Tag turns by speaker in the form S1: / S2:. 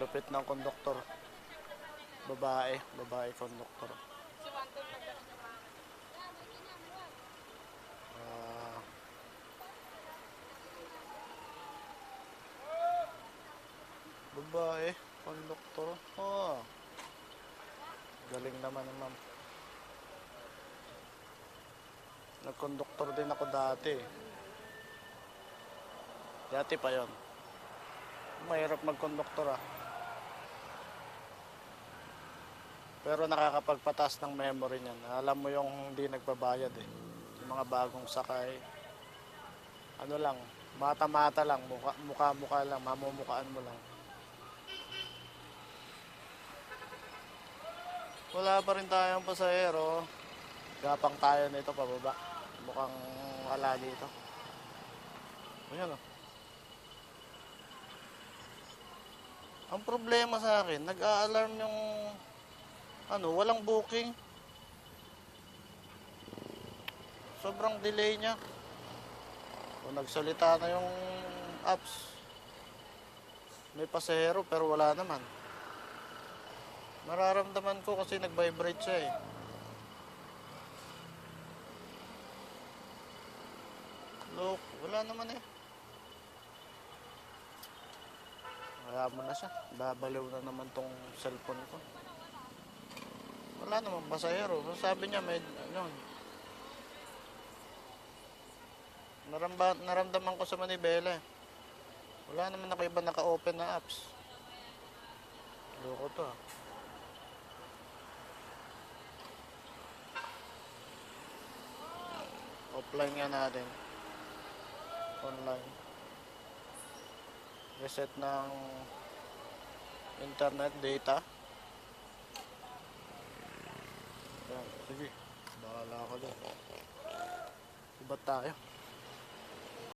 S1: Lupit ng konduktor. Babae, babae konduktor. Ah. babae, konduktor. Oh. Galing naman ni ma'am. Nagkonduktor din ako dati. Dati pa yon. Mahirap magkonduktor ah. Pero nakakapagpatas ng memory niyan. Alam mo yung hindi nagbabayad eh. Yung mga bagong sakay. Ano lang, mata-mata lang, mukha-mukha lang, mamumukaan mo lang. Wala pa rin tayong pasahero. Gapang tayo nito pababa. Mukhang wala dito. Ayan oh. Ang problema sa akin, nag-a-alarm yung ano, walang booking. Sobrang delay niya. O nagsalita na yung apps. May pasahero pero wala naman. Nararamdaman ko kasi nag-vibrate siya eh. Look, wala naman eh. Wala mo na siya. Babaliw na naman tong cellphone ko. Wala namang pasahero. Sabi niya may ano. Naramba, naramdaman ko sa Manibela. Wala naman ako iba naka-open na apps. Loko to ah. Offline nga natin. Online. Reset ng internet data. Sige. Bahala ka dyan. Iba tayo.